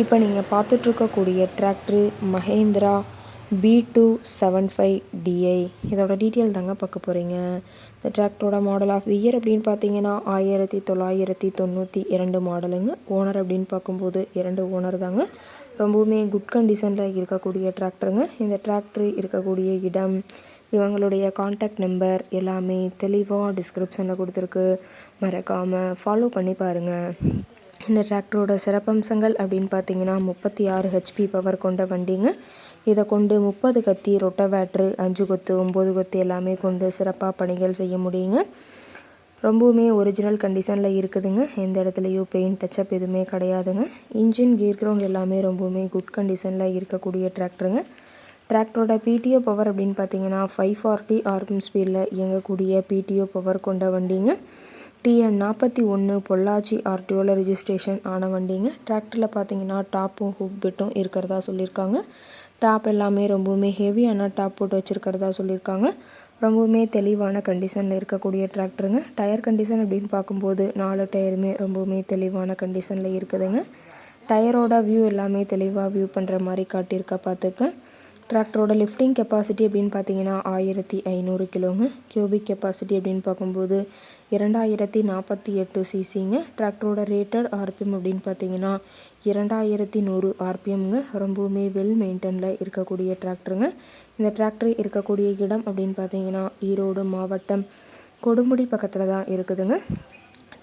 இப்போ நீங்கள் பார்த்துட்ருக்கக்கூடிய tractor Mahindra B two seven five DI இதோட டீட்டெயில் தாங்க பார்க்க போகிறீங்க. இந்த டிராக்டரோட மாடல் ஆஃப் தி இயர் அப்படின்னு பார்த்தீங்கன்னா ஆயிரத்தி தொள்ளாயிரத்தி தொண்ணூற்றி இரண்டு மாடலுங்க. ஓனர் அப்படின்னு பார்க்கும்போது இரண்டு ஓனர் தாங்க. ரொம்பவுமே குட் கண்டிஷனில் இருக்கக்கூடிய டிராக்டருங்க. இந்த டிராக்டர் இருக்கக்கூடிய இடம் இவங்களுடைய காண்டாக்ட் நம்பர் எல்லாமே தெளிவாக டிஸ்கிரிப்ஷனில் கொடுத்துருக்கு. மறக்காமல் ஃபாலோ பண்ணி பாருங்கள் இந்த டிராக்டரோட சிறப்பம்சங்கள் அப்படின்னு பார்த்தீங்கன்னா முப்பத்தி ஆறு ஹெச்பி பவர் கொண்ட வண்டிங்க. இதை கொண்டு முப்பது கத்தி ரொட்டவேட்ரு அஞ்சு கொத்து ஒம்பது கொத்து எல்லாமே கொண்டு சிறப்பாக பணிகள் செய்ய முடியுங்க. ரொம்பவுமே ஒரிஜினல் கண்டிஷனில் இருக்குதுங்க. எந்த இடத்துலையும் பெயிண்ட் டச்சப் எதுவுமே கிடையாதுங்க. இன்ஜின் கீர் கிரவுண்ட் எல்லாமே ரொம்பவுமே குட் கண்டிஷனில் இருக்கக்கூடிய டிராக்டருங்க. டிராக்டரோட பிடிஓ பவர் அப்படின்னு பார்த்தீங்கன்னா ஃபைவ் ஃபார்ட்டி ஆர்பிஎம் ஸ்பீடில் இயங்கக்கூடிய பிடிஓ பவர் கொண்ட வண்டிங்க. டிஎன் நாற்பத்தி ஒன்று பொள்ளாச்சி ஆர்டிஓவில் ரிஜிஸ்ட்ரேஷன் ஆன வண்டிங்க. டிராக்டரில் பார்த்தீங்கன்னா டாப்பும் ஹூப் பெட்டும் இருக்கிறதா சொல்லியிருக்காங்க. டாப் எல்லாமே ரொம்பவுமே ஹெவியான டாப் போட்டு வச்சுருக்கிறதா சொல்லியிருக்காங்க. ரொம்பவுமே தெளிவான கண்டிஷனில் இருக்கக்கூடிய டிராக்டருங்க. டயர் கண்டிஷன் அப்படின்னு பார்க்கும்போது நாலு டயருமே ரொம்பவுமே தெளிவான கண்டிஷனில் இருக்குதுங்க. டயரோட வியூ எல்லாமே தெளிவாக வியூ பண்ணுற மாதிரி காட்டியிருக்கா பார்த்துக்கேன் டிராக்டரோட லிஃப்டிங் கெப்பாசிட்டி அப்படின்னு பார்த்தீங்கன்னா ஆயிரத்தி ஐநூறு கிலோங்க. கியூபிக் கெப்பாசிட்டி அப்படின்னு பார்க்கும்போது இரண்டாயிரத்தி நாற்பத்தி எட்டு சிசிங்க டிராக்டரோட ரேட்டட் ஆர்பிஎம் அப்படின்னு பார்த்தீங்கன்னா இரண்டாயிரத்தி நூறு ஆர்பிஎம்ங்க ரொம்பவுமே வெல் மெயின்டனில் இருக்கக்கூடிய டிராக்டருங்க இந்த டிராக்டர் இருக்கக்கூடிய இடம் அப்படின்னு பார்த்தீங்கன்னா ஈரோடு மாவட்டம் கொடுமுடி பக்கத்தில் தான் இருக்குதுங்க.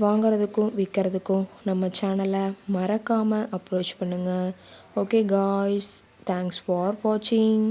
வாங்குறதுக்கும் விற்கிறதுக்கும் நம்ம சேனலை மறக்காமல் அப்ரோச் பண்ணுங்கள் ஓகே காய்ஸ் தேங்க்ஸ் ஃபார் வாட்சிங்